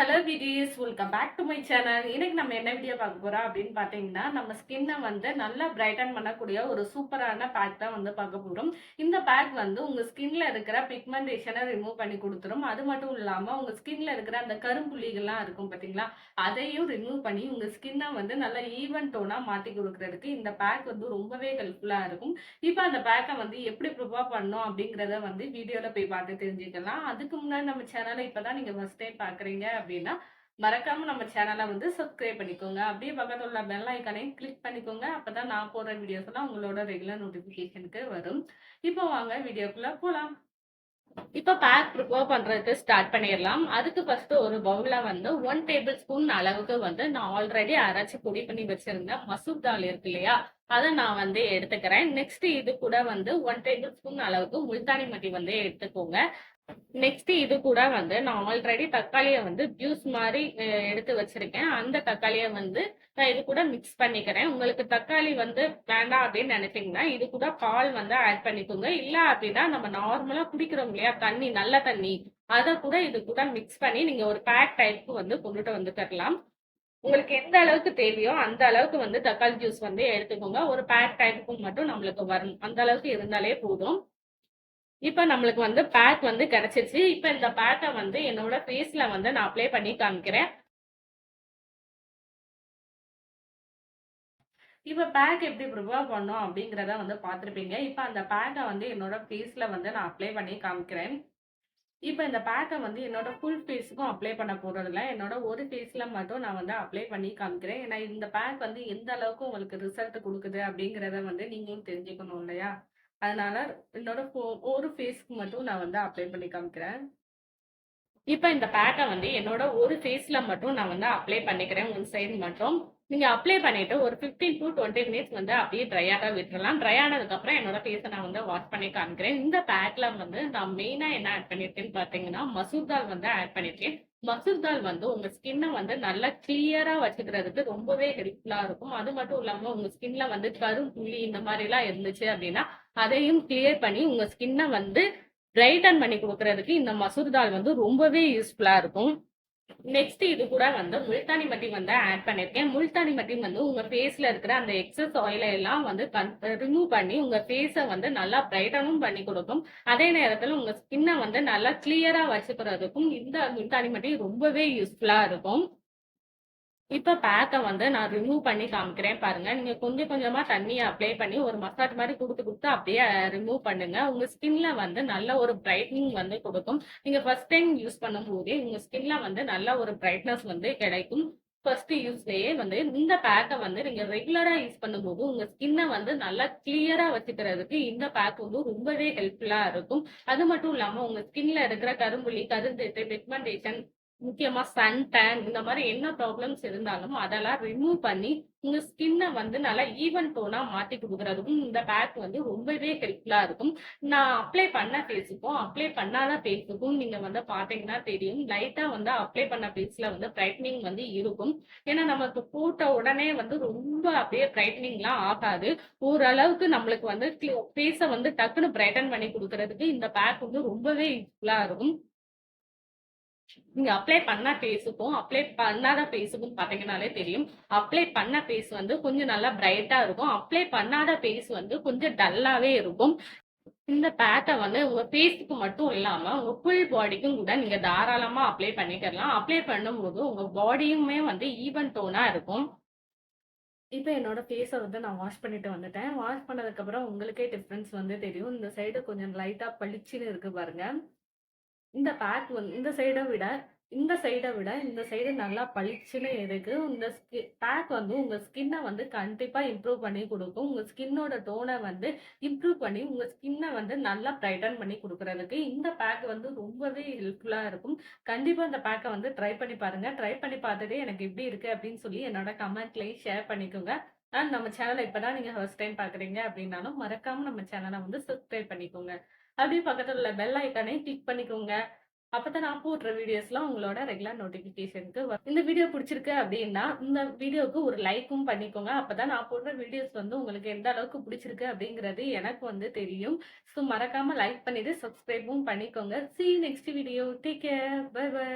Hello விடிஸ் welcome back to my channel இன்னைக்கு நம்ம என்ன வீடியோ பார்க்க போகிறோம் அப்படின்னு பார்த்தீங்கன்னா நம்ம ஸ்கின்னை வந்து நல்லா பிரைட்டன் பண்ணக்கூடிய ஒரு சூப்பரான பேக் தான் வந்து பார்க்க போகிறோம் இந்த பேக் வந்து உங்கள் ஸ்கின்ல இருக்கிற பிக்மெண்டேஷனை ரிமூவ் பண்ணி கொடுத்துரும். அது மட்டும் இல்லாமல் உங்கள் ஸ்கின்ல இருக்கிற அந்த கரும்புள்ளிகள்லாம் இருக்கும் பார்த்தீங்களா அதையும் ரிமூவ் பண்ணி உங்கள் ஸ்கின்னை வந்து நல்லா ஈவன் டோனாக மாற்றி கொடுக்கறதுக்கு இந்த பேக் வந்து ரொம்பவே ஹெல்ப்ஃபுல்லாக இருக்கும். இப்போ அந்த பேக்கை வந்து எப்படி ப்ரிப்பேர் பண்ணணும் அப்படிங்கிறத வந்து வீடியோவில் போய் பார்த்து தெரிஞ்சுக்கலாம். அதுக்கு முன்னாடி நம்ம சேனலை இப்பதான் நீங்கள் ஃபஸ்ட் டைம் பார்க்குறீங்க அப்படின்னா மறக்காம நம்ம சேனலை வந்து சப்ஸ்கிரைப் பண்ணிக்கோங்க. அப்படியே பக்கத்துல உள்ள பெல் ஐக்கனையும் கிளிக் பண்ணிக்கோங்க. அப்பதான் நான் போடுற வீடியோஸ் எல்லாம் உங்களோட ரெகுலர் நோட்டிபிகேஷனுக்கு வரும். இப்போ வாங்க வீடியோக்குள்ள போலாம். இப்போ பேக் ப்ரிப்பேர் பண்றதுக்கு ஸ்டார்ட் பண்ணிடலாம். அதுக்கு ஃபர்ஸ்ட் ஒரு பவுல்ல வந்து ஒன் டேபிள் ஸ்பூன் அளவுக்கு வந்து நான் ஆல்ரெடி அரைச்சு பொடி பண்ணி வச்சிருந்தேன் மசூர் தால் இருக்கு இல்லையா? அதை நான் வந்து எடுத்துக்கிறேன். நெக்ஸ்ட் இது கூட வந்து ஒன் டேபிள் ஸ்பூன் அளவுக்கு முல்தானி மட்டி வந்து எடுத்துக்கோங்க. நெக்ஸ்ட் இது கூட வந்து நான் ஆல்ரெடி தக்காளியை வந்து ஜூஸ் மாதிரி எடுத்து வச்சிருக்கேன். அந்த தக்காளியை வந்து நான் இது கூட மிக்ஸ் பண்ணிக்கிறேன். உங்களுக்கு தக்காளி வந்து வேண்டாம் அப்படின்னு நினைச்சீங்கன்னா இது கூட பால் வந்து ஆட் பண்ணிக்கோங்க. இல்ல அப்படின்னா நம்ம நார்மலா குடிக்கிறோம் இல்லையா தண்ணி நல்ல தண்ணி அதை கூட இது கூட மிக்ஸ் பண்ணி நீங்க ஒரு பேக் டைப்புக்கு வந்து கொண்டுட்டு வந்து தரலாம். உங்களுக்கு எந்த அளவுக்கு தேவையோ அந்த அளவுக்கு வந்து தக்காளி ஜூஸ் வந்து எடுத்துக்கோங்க. ஒரு பேக் டைப்புக்கு மட்டும் நம்மளுக்கு வரும். அந்த அளவுக்கு இருந்தாலே போதும். இப்போ நம்மளுக்கு வந்து பேக் வந்து கிடைச்சிருச்சு. இப்போ இந்த பேக்கை வந்து என்னோட ஃபேஸ்ல வந்து நான் அப்ளை பண்ணி காமிக்கிறேன். இப்போ பேக் எப்படி ப்ரிப்பேர் பண்ணோம் அப்படிங்கிறத வந்து பார்த்துருப்பீங்க. இப்போ அந்த பேக்கை வந்து என்னோட ஃபேஸில் வந்து நான் அப்ளை பண்ணி காமிக்கிறேன். இப்போ இந்த பேக்கை வந்து என்னோட ஃபுல் ஃபேஸுக்கும் அப்ளை பண்ண போறதில்ல. என்னோட ஒரு ஃபேஸ்ல மட்டும் நான் வந்து அப்ளை பண்ணி காமிக்கிறேன். ஏன்னா இந்த பேக் வந்து எந்த அளவுக்கு உங்களுக்கு ரிசல்ட் கொடுக்குது அப்படிங்கிறத வந்து நீங்களும் தெரிஞ்சுக்கணும் இல்லையா? அதனால என்னோட ஃபோ- ஒரு ஃபேஸ்க்கு மட்டும் நான் வந்து அப்ளை பண்ணி காமிக்கிறேன். இப்போ இந்த பேக்கை வந்து என்னோட ஒரு ஃபேஸில் மட்டும் நான் வந்து அப்ளை பண்ணிக்கிறேன் ஒன் சைடு மட்டும். நீங்கள் அப்ளை பண்ணிவிட்டு ஒரு 15 டு டுவெண்ட்டி மினிட்ஸ் வந்து அப்படியே ட்ரை ஆக விட்டுறலாம். ட்ரை ஆனதுக்கப்புறம் என்னோட ஃபேஸை நான் வந்து வாஷ் பண்ணி காமிக்கிறேன். இந்த பேக்கில் வந்து நான் மெயினாக என்ன ஆட் பண்ணியிருக்கேன்னு பார்த்தீங்கன்னா மசூர் தால் வந்து ஆட் பண்ணிருக்கேன் மசூர் தால் வந்து உங்க ஸ்கின்னை வந்து நல்லா கிளியரா வச்சுக்கிறதுக்கு ரொம்பவே ஹெல்ப்ஃபுல்லா இருக்கும். அது மட்டும் இல்லாம உங்க ஸ்கின்ல வந்து கரும் புள்ளி இந்த மாதிரி எல்லாம் இருந்துச்சு அப்படின்னா அதையும் கிளியர் பண்ணி உங்க ஸ்கின்னை வந்து பிரைட்டன் பண்ணி கொடுக்கறதுக்கு இந்த மசூர் தால் வந்து ரொம்பவே யூஸ்ஃபுல்லாக இருக்கும். நெக்ஸ்ட் இது கூட வந்து முல்தானி மட்டி வந்து ஆட் பண்ணியிருக்கேன் முல்தானி மட்டி வந்து உங்க ஃபேஸ்ல இருக்கிற அந்த எக்ஸஸ் ஆயிலை எல்லாம் வந்து ரிமூவ் பண்ணி உங்க ஃபேஸை வந்து நல்லா பிரைட்டனும் பண்ணி கொடுக்கும். அதே நேரத்தில் உங்க ஸ்கின்னை வந்து நல்லா கிளியரா வச்சுக்கிறதுக்கும் இந்த முல்தானி மட்டி ரொம்பவே யூஸ்ஃபுல்லா இருக்கும். இப்ப பேக்கை வந்து நான் ரிமூவ் பண்ணி காமிக்கிறேன் பாருங்க. நீங்க கொஞ்சம் கொஞ்சமா தண்ணியை அப்ளை பண்ணி ஒரு மசாஜ் மாதிரி கொடுத்து கொடுத்து அப்படியே ரிமூவ் பண்ணுங்க. உங்க ஸ்கின்ல வந்து நல்ல ஒரு பிரைட்னிங் வந்து கொடுக்கும். நீங்க ஃபர்ஸ்ட் டைம் யூஸ் பண்ணும்போதே உங்க ஸ்கின்ல வந்து நல்ல ஒரு பிரைட்னஸ் வந்து கிடைக்கும். ஃபர்ஸ்ட் யூஸ்லயே வந்து இந்த பேக்கை வந்து நீங்க ரெகுலரா யூஸ் பண்ணும்போது உங்க ஸ்கின்னை வந்து நல்லா கிளியரா வச்சுக்கிறதுக்கு இந்த பேக் வந்து ரொம்பவே ஹெல்ப்ஃபுல்லா இருக்கும். அது மட்டும் இல்லாம உங்க ஸ்கின்ல இருக்கிற கரும்புள்ளி கருந்திட்டு பிக்மெண்டேஷன் முக்கியமா சன் டேன் இந்த மாதிரி என்ன ப்ராப்ளம்ஸ் இருந்தாலும் அதெல்லாம் ரிமூவ் பண்ணி உங்க ஸ்கின்னை வந்து நல்லா ஈவன் டோனா மாத்தி கொடுக்கறதுக்கும் இந்த பேக் வந்து ரொம்பவே ஹெல்ப்ஃபுல்லா இருக்கும். நான் அப்ளை பண்ண ஃபேஸுக்கும் அப்ளை பண்ணாத ஃபேஸுக்கும் நீங்க வந்து பாத்தீங்கன்னா தெரியும். லைட்டா வந்து அப்ளை பண்ண ஃபேஸ்ல வந்து பிரைட்னிங் வந்து இருக்கும். ஏன்னா நமக்கு போட்ட உடனே வந்து ரொம்ப அப்படியே பிரைட்னிங்லாம் ஆகாது. ஓரளவுக்கு நம்மளுக்கு வந்து ஃபேஸை வந்து டக்குன்னு பிரைட்டன் பண்ணி கொடுக்கறதுக்கு இந்த பேக் வந்து ரொம்பவே யூஸ்ஃபுல்லா இருக்கும். நீங்க அப்ளை பண்ண ஃபேஸுக்கும் அப்ளை பண்ணாத ஃபேஸுக்கும் பாத்தீங்கன்னாலே தெரியும். அப்ளை பண்ண ஃபேஸ் வந்து கொஞ்சம் நல்லா பிரைட்டா இருக்கும். அப்ளை பண்ணாத ஃபேஸ் வந்து கொஞ்சம் டல்லாவே இருக்கும். இந்த பேக்கை வந்து உங்க ஃபேஸுக்கு மட்டும் இல்லாம உங்க ஃபுல் பாடிக்கும் கூட நீங்க தாராளமா அப்ளை பண்ணிக்கலாம். அப்ளை பண்ணும்போது உங்க பாடியுமே வந்து ஈவன் டோனா இருக்கும். இப்போ என்னோட ஃபேஸை வந்து நான் வாஷ் பண்ணிட்டு வந்துட்டேன். வாஷ் பண்ணதுக்கப்புறம் உங்களுக்கே டிஃப்ரென்ஸ் வந்து தெரியும். இந்த சைடு கொஞ்சம் லைட்டாக பளிச்சுன்னு இருக்கு பாருங்க. இந்த பேக் வந்து இந்த சைடை விட இந்த சைடை விட இந்த சைடு நல்லா பளிச்சுன்னு இருக்கு. இந்த ஸ்கி பேக் வந்து உங்க ஸ்கின்னை வந்து கண்டிப்பா இம்ப்ரூவ் பண்ணி கொடுக்கும். உங்க ஸ்கின்னோட டோனை வந்து இம்ப்ரூவ் பண்ணி உங்க ஸ்கின்னை வந்து நல்லா பிரைட்டன் பண்ணி கொடுக்கறதுக்கு இந்த பேக் வந்து ரொம்பவே ஹெல்ப்ஃபுல்லா இருக்கும். கண்டிப்பா இந்த பேக்கை வந்து ட்ரை பண்ணி பாருங்க. ட்ரை பண்ணி பார்த்துட்டு எனக்கு எப்படி இருக்கு அப்படின்னு சொல்லி என்னோட கமெண்ட்லயும் ஷேர் பண்ணிக்கோங்க. அண்ட் நம்ம சேனலை இப்பதான் நீங்க ஃபர்ஸ்ட் டைம் பாக்குறீங்க அப்படின்னாலும் மறக்காம நம்ம சேனலை வந்து சப்ஸ்கிரைப் பண்ணிக்கோங்க. அப்படியே பக்கத்துல உள்ள பெல் ஐக்கானே கிளிக் பண்ணிக்கோங்க. அப்பதான் நான் போடுற வீடியோஸ்லாம் உங்களோட ரெகுலர் நோட்டிபிகேஷனுக்கு இந்த வீடியோ பிடிச்சிருக்கு அப்படின்னா இந்த வீடியோவுக்கு ஒரு லைக்கும் பண்ணிக்கோங்க. அப்பதான் நான் போடுற வீடியோஸ் வந்து உங்களுக்கு எந்த அளவுக்கு பிடிச்சிருக்கு அப்படிங்கிறது எனக்கு வந்து தெரியும். ஸோ மறக்காம லைக் பண்ணிட்டு சப்ஸ்கிரைபும் பண்ணிக்கோங்க. See next video take care bye bye